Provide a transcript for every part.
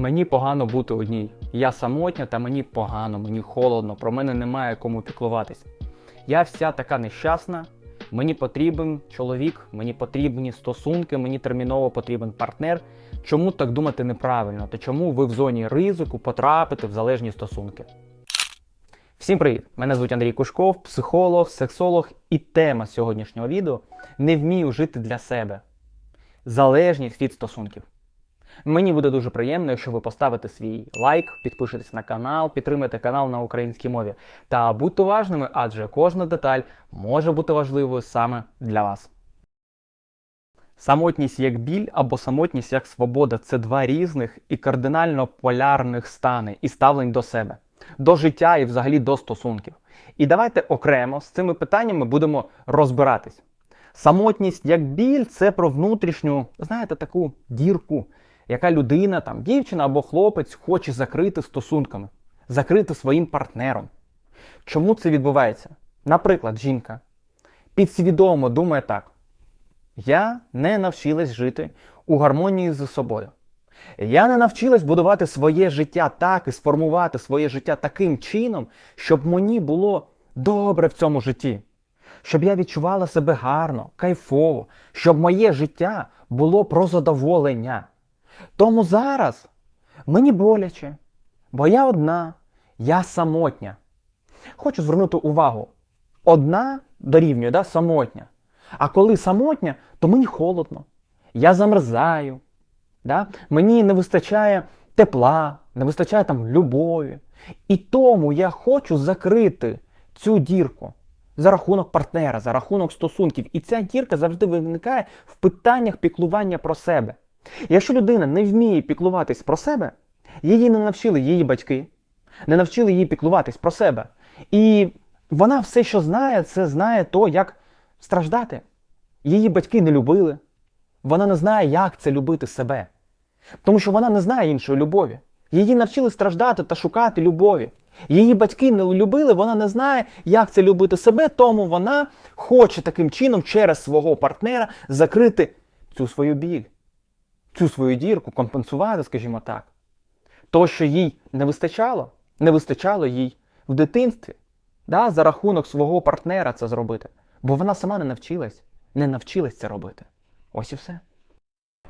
Мені погано бути одній. Я самотня, та мені погано, мені холодно, про мене немає кому піклуватись. Я вся така нещасна. Мені потрібен чоловік, мені потрібні стосунки, мені терміново потрібен партнер. Чому так думати неправильно? Та чому ви в зоні ризику потрапити в залежні стосунки? Всім привіт! Мене звуть Андрій Кушков, психолог, сексолог, і тема сьогоднішнього відео не вмію жити для себе. Залежність від стосунків. Мені буде дуже приємно, якщо ви поставите свій лайк, підпишетесь на канал, підтримаєте канал на українській мові. Та будьте уважними, адже кожна деталь може бути важливою саме для вас. Самотність як біль або самотність як свобода це два різних і кардинально полярних стани і ставлень до себе, до життя і взагалі до стосунків. І давайте окремо з цими питаннями будемо розбиратись. Самотність як біль це про внутрішню, знаєте, таку дірку, яка людина, там, дівчина або хлопець хоче закрити стосунками, закрити своїм партнером. Чому це відбувається? Наприклад, жінка підсвідомо думає так: я не навчилась жити у гармонії з собою. Я не навчилась будувати своє життя так і сформувати своє життя таким чином, щоб мені було добре в цьому житті, щоб я відчувала себе гарно, кайфово, щоб моє життя було про задоволення. Тому зараз мені боляче, бо я одна, я самотня. Хочу звернути увагу: одна дорівнює да, самотня. А коли самотня, то мені холодно, я замерзаю. Да? Мені не вистачає тепла, не вистачає там любові. І тому я хочу закрити цю дірку за рахунок партнера, за рахунок стосунків. І ця дірка завжди виникає в питаннях піклування про себе. Якщо людина не вміє піклуватись про себе, її не навчили її батьки, не навчили її піклуватись про себе. І вона все, що знає, це знає то, як страждати. Її батьки не любили. Вона не знає, як це любити себе. Тому що вона не знає іншої любові. Її навчили страждати та шукати любові. Її батьки не любили, вона не знає, як це любити себе, тому вона хоче таким чином через свого партнера закрити цю свою біль, цю свою дірку, компенсувати, скажімо так. То, що їй не вистачало, не вистачало їй в дитинстві, да, за рахунок свого партнера це зробити. Бо вона сама не навчилась, не навчилась це робити. Ось і все.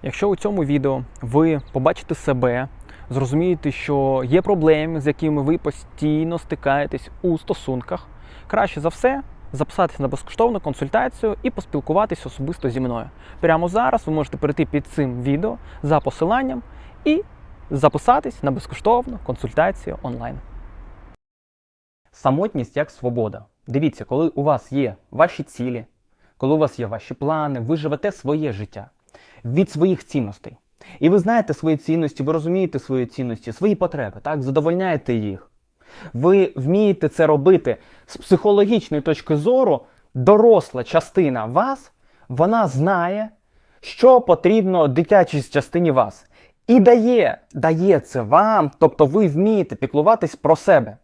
Якщо у цьому відео ви побачите себе, зрозумієте, що є проблеми, з якими ви постійно стикаєтесь у стосунках, краще за все записатися на безкоштовну консультацію і поспілкуватись особисто зі мною. Прямо зараз ви можете перейти під цим відео за посиланням і записатись на безкоштовну консультацію онлайн. Самотність як свобода. Дивіться, коли у вас є ваші цілі, коли у вас є ваші плани, ви живете своє життя від своїх цінностей. І ви знаєте свої цінності, ви розумієте свої цінності, свої потреби, так, задовольняєте їх. Ви вмієте це робити з психологічної точки зору, доросла частина вас, вона знає, що потрібно дитячій частині вас. І дає, дає це вам, тобто ви вмієте піклуватись про себе.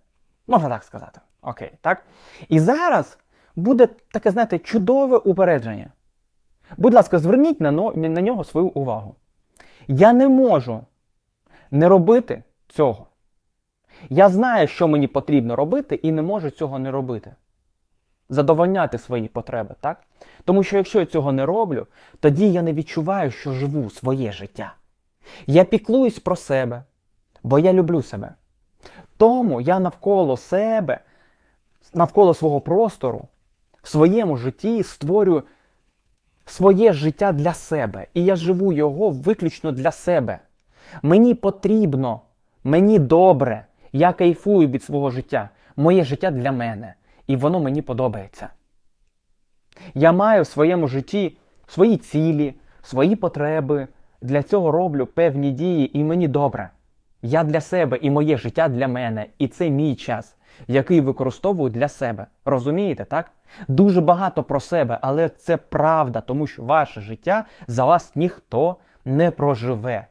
Можна так сказати. Окей, так? І зараз буде таке, знаєте, чудове упередження. Будь ласка, зверніть на, на нього свою увагу. Я не можу не робити цього. Я знаю, що мені потрібно робити, і не можу цього не робити. Задовольняти свої потреби, так? Тому що якщо я цього не роблю, тоді я не відчуваю, що живу своє життя. Я піклуюсь про себе, бо я люблю себе. Тому я навколо себе, навколо свого простору, в своєму житті створюю своє життя для себе. І я живу його виключно для себе. Мені потрібно, мені добре, я кайфую від свого життя. Моє життя для мене. І воно мені подобається. Я маю в своєму житті свої цілі, свої потреби. Для цього роблю певні дії, і мені добре. Я для себе і моє життя для мене. І це мій час, який використовую для себе. Розумієте, так? Дуже багато про себе, але це правда, тому що ваше життя за вас ніхто не проживе.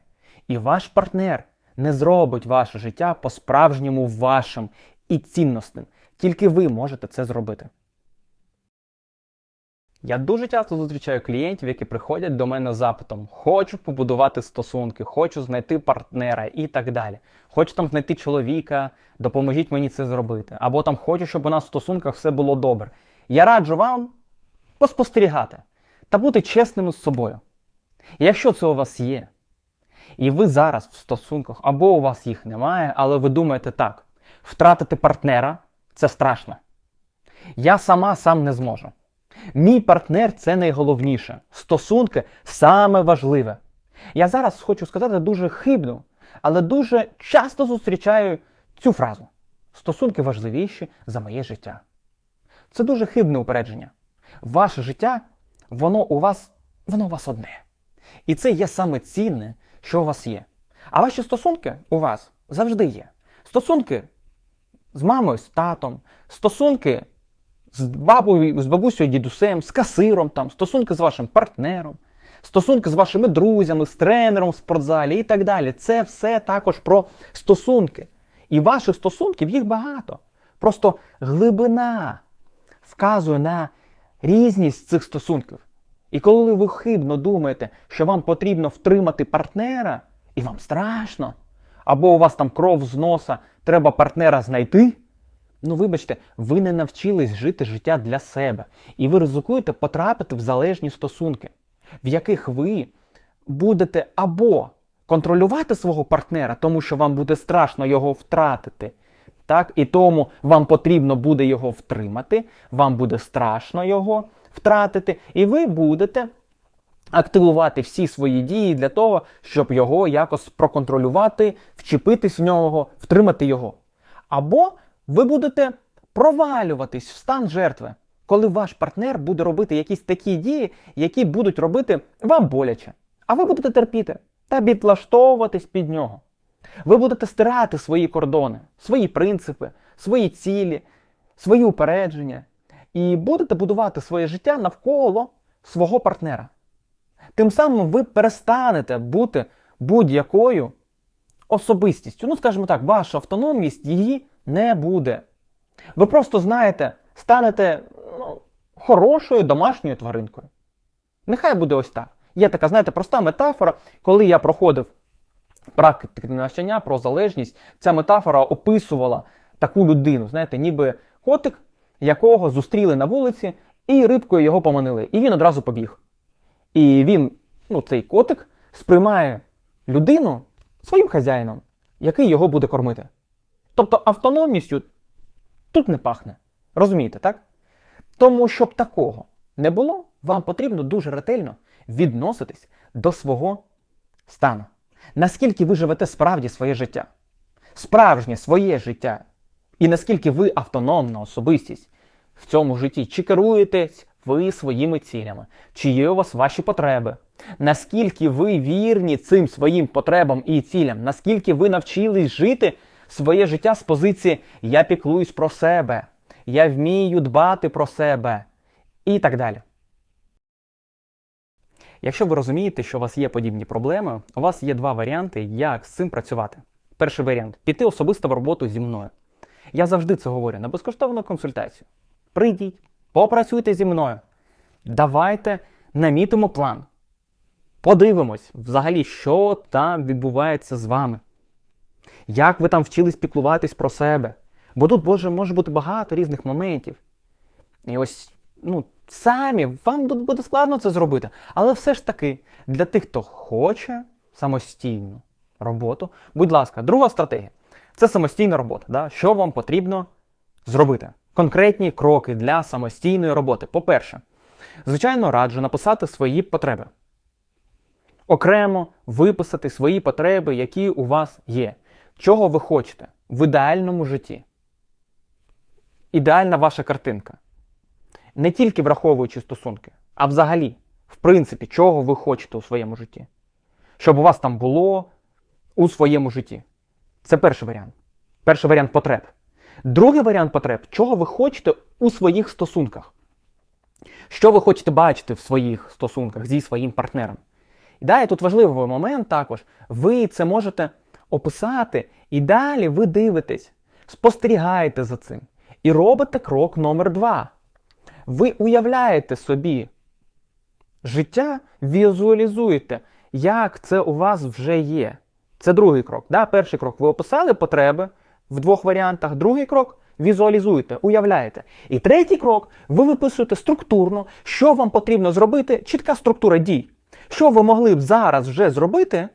І ваш партнер не зробить ваше життя по-справжньому вашим і цінностним. Тільки ви можете це зробити. Я дуже часто зустрічаю клієнтів, які приходять до мене з запитом: хочу побудувати стосунки, хочу знайти партнера і так далі. Хочу там знайти чоловіка, допоможіть мені це зробити. Або там хочу, щоб у нас в стосунках все було добре. Я раджу вам поспостерігати та бути чесними з собою. Якщо це у вас є, і ви зараз в стосунках, або у вас їх немає, але ви думаєте так, втратити партнера це страшно. Я сама сам не зможу. Мій партнер це найголовніше. Стосунки саме важливе. Я зараз хочу сказати дуже хибну, але дуже часто зустрічаю цю фразу: стосунки важливіші за моє життя. Це дуже хибне упередження. Ваше життя, воно у вас, воно у вас одне. І це є саме цінне, що у вас є. А ваші стосунки у вас завжди є. Стосунки з мамою, з татом, стосунки з бабою, з бабусею, дідусем, з касиром, там, стосунки з вашим партнером, стосунки з вашими друзями, з тренером в спортзалі і так далі. Це все також про стосунки. І ваших стосунків їх багато. Просто глибина вказує на різність цих стосунків. І коли ви хибно думаєте, що вам потрібно втримати партнера, і вам страшно, або у вас там кров з носа, треба партнера знайти. Ну, вибачте, ви не навчились жити життя для себе, і ви ризикуєте потрапити в залежні стосунки, в яких ви будете або контролювати свого партнера, тому що вам буде страшно його втратити. Так? І тому вам потрібно буде його втримати, вам буде страшно його втратити, і ви будете активувати всі свої дії для того, щоб його якось проконтролювати, вчепитись в нього, втримати його. Або ви будете провалюватись в стан жертви, коли ваш партнер буде робити якісь такі дії, які будуть робити вам боляче. А ви будете терпіти та підлаштовуватись під нього. Ви будете стирати свої кордони, свої принципи, свої цілі, свої упередження. І будете будувати своє життя навколо свого партнера. Тим самим ви перестанете бути будь-якою особистістю. Ну, скажімо так, ваша автономність її не буде. Ви просто знаєте, станете ну, хорошою домашньою тваринкою. Нехай буде ось так. Є така, знаєте, проста метафора, коли я проходив практики навчання про залежність, ця метафора описувала таку людину, знаєте, ніби котик, якого зустріли на вулиці, і рибкою його поманили. І він одразу побіг. І він, ну, цей котик, сприймає людину своїм хазяїном, який його буде кормити. Тобто автономністю тут не пахне. Розумієте, так? Тому, щоб такого не було, вам потрібно дуже ретельно відноситись до свого стану. Наскільки ви живете справді своє життя, справжнє своє життя, і наскільки ви автономна особистість в цьому житті, чи керуєтесь ви своїми цілями, чи є у вас ваші потреби, наскільки ви вірні цим своїм потребам і цілям, наскільки ви навчились жити своє життя з позиції Я піклуюсь про себе, я вмію дбати про себе і так далі. Якщо ви розумієте, що у вас є подібні проблеми, у вас є два варіанти, як з цим працювати. Перший варіант піти особисто в роботу зі мною. Я завжди це говорю на безкоштовну консультацію. Прийдіть, попрацюйте зі мною. Давайте намітимо план. Подивимось, взагалі, що там відбувається з вами. Як ви там вчились піклуватись про себе. Бо тут Боже, може бути багато різних моментів. І ось, ну, самі, вам тут буде складно це зробити. Але все ж таки, для тих, хто хоче самостійну роботу, будь ласка, друга стратегія це самостійна робота. Да? Що вам потрібно зробити? Конкретні кроки для самостійної роботи. По-перше, звичайно, раджу написати свої потреби. Окремо виписати свої потреби, які у вас є. Чого ви хочете в ідеальному житті? Ідеальна ваша картинка. Не тільки враховуючи стосунки, а взагалі, в принципі, чого ви хочете у своєму житті. Щоб у вас там було у своєму житті. Це перший варіант. Перший варіант потреб. Другий варіант потреб, чого ви хочете у своїх стосунках. Що ви хочете бачити в своїх стосунках зі своїм партнером. І далі тут важливий момент також. Ви це можете описати, і далі ви дивитесь, спостерігаєте за цим. І робите крок номер два. Ви уявляєте собі життя, візуалізуйте, як це у вас вже є. Це другий крок. Да? Перший крок ви описали потреби в двох варіантах. Другий крок візуалізуєте, уявляєте. І третій крок ви виписуєте структурно, що вам потрібно зробити, чітка структура дій. Що ви могли б зараз вже зробити,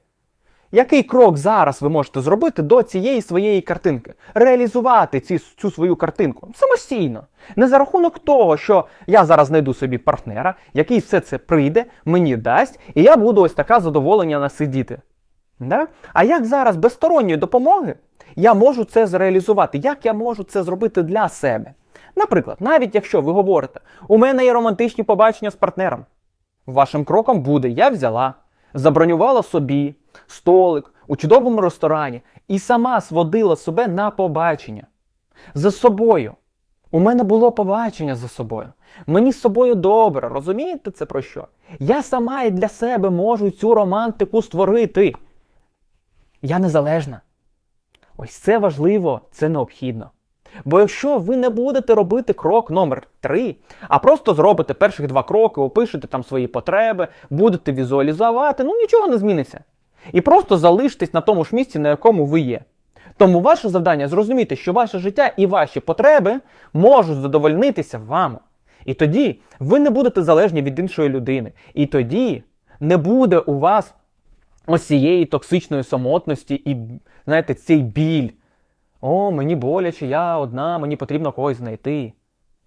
який крок зараз ви можете зробити до цієї своєї картинки? Реалізувати ці, цю свою картинку самостійно. Не за рахунок того, що я зараз знайду собі партнера, який все це прийде, мені дасть, і я буду ось така задоволення насидіти. Да? А як зараз без сторонньої допомоги я можу це зреалізувати? Як я можу це зробити для себе? Наприклад, навіть якщо ви говорите, у мене є романтичні побачення з партнером. Вашим кроком буде я взяла, забронювала собі столик у чудовому ресторані і сама сводила себе на побачення. За собою. У мене було побачення за собою. Мені з собою добре, розумієте це про що? Я сама і для себе можу цю романтику створити. Я незалежна. Ось це важливо, це необхідно. Бо якщо ви не будете робити крок номер 3, а просто зробите перших два кроки, опишете там свої потреби, будете візуалізувати, ну нічого не зміниться. І просто залиштесь на тому ж місці, на якому ви є. Тому ваше завдання зрозуміти, що ваше життя і ваші потреби можуть задовольнитися вами. І тоді ви не будете залежні від іншої людини. І тоді не буде у вас ось цієї токсичної самотності і, знаєте, цей біль. О, мені боляче, я одна, мені потрібно когось знайти.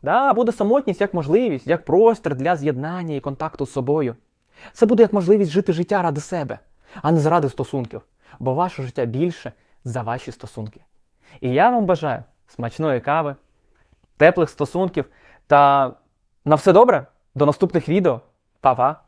Да, буде самотність як можливість, як простір для з'єднання і контакту з собою. Це буде як можливість жити життя ради себе, а не заради стосунків. Бо ваше життя більше за ваші стосунки. І я вам бажаю смачної кави, теплих стосунків та на все добре. До наступних відео. Па-па!